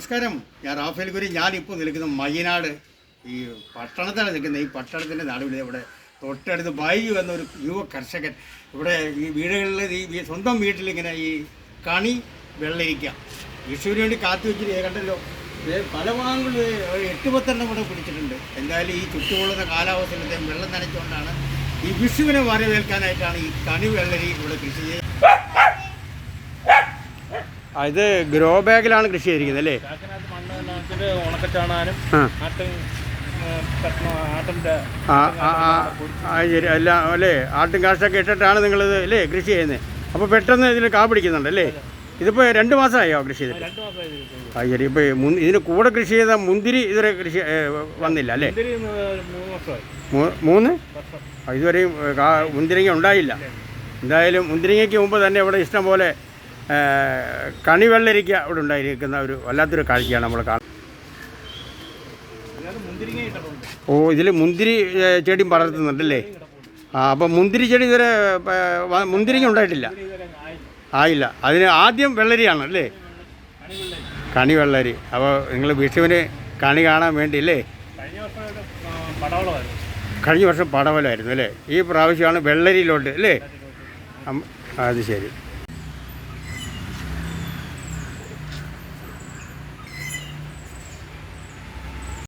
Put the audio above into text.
നമസ്കാരം. ഞാൻ റാഫേൽ ഗുരി. ഞാനിപ്പോൾ നിൽക്കുന്ന മയ്യനാട് ഈ പട്ടണത്താണ് നിൽക്കുന്നത്. ഈ പട്ടണത്തിന്റെ നടുവിൽ ഇവിടെ തൊട്ടടുത്ത് ബൈജു എന്നൊരു യുവ കർഷകൻ ഇവിടെ ഈ വീടുകളിൽ ഈ സ്വന്തം വീട്ടിലിങ്ങനെ ഈ കണി വെള്ളരിക്ക. വിഷുവിന് വേണ്ടി കാത്തു വെച്ചിട്ട് കണ്ടല്ലോ. പല ഭാഗങ്ങളിൽ എട്ട് പത്തെണ്ണം കൂടെ പിടിച്ചിട്ടുണ്ട്. എന്തായാലും ഈ ചുറ്റുകൊള്ളുന്ന കാലാവസ്ഥയിലത്തെ വെള്ളം നനച്ചുകൊണ്ടാണ് ഈ വിഷുവിനെ വരവേൽക്കാനായിട്ടാണ് ഈ കണി വെള്ളരി ഇവിടെ കൃഷി ചെയ്യുന്നത് ഇത് ഗ്രോ ബാഗിലാണ് കൃഷി ചെയ്തിരിക്കുന്നത് അല്ലേ? ഉണക്കച്ചാണാനും ശരി. അല്ല അല്ലേ? ആട്ടും കാശൊക്കെ ഇട്ടിട്ടാണ് നിങ്ങളിത് അല്ലേ കൃഷി ചെയ്യുന്നത് അപ്പോൾ പെട്ടെന്ന് ഇതിൽ കാ പിടിക്കുന്നുണ്ട് അല്ലേ? ഇതിപ്പോൾ രണ്ട് മാസമായോ കൃഷി ചെയ്തിട്ട്. ആ ശരി. ഇപ്പോൾ ഇതിന് കൂടെ കൃഷി ചെയ്ത മുന്തിരി ഇതുവരെ കൃഷി വന്നില്ല അല്ലേ? മൂന്ന് ഇതുവരെയും മുന്തിരിങ്ങ ഉണ്ടായില്ല. എന്തായാലും മുന്തിരിങ്ങയ്ക്ക് മുമ്പ് തന്നെ ഇവിടെ ഇഷ്ടം പോലെ കണിവെള്ളരിക്ക അവിടെ ഉണ്ടായിരിക്കുന്ന ഒരു വല്ലാത്തൊരു കാഴ്ചയാണ് നമ്മൾ കാണുന്നത്. ഓ ഇതിൽ മുന്തിരി ചെടി പടർത്തുന്നുണ്ടല്ലേ ആ അപ്പം മുന്തിരി ചെടി ഇതുവരെ മുന്തിരിങ്ങ ഉണ്ടായിട്ടില്ല? ആയില്ല. അതിന് ആദ്യം വെള്ളരിയാണ് അല്ലേ? കണി വെള്ളരി അപ്പോൾ നിങ്ങൾ വിഷുവിന് കണി കാണാൻ വേണ്ടി അല്ലേ? കഴിഞ്ഞ വർഷം പടവലായിരുന്നു അല്ലേ? ഈ പ്രാവശ്യമാണ് വെള്ളരിയിലോട്ട് അല്ലേ? അത് ശരി.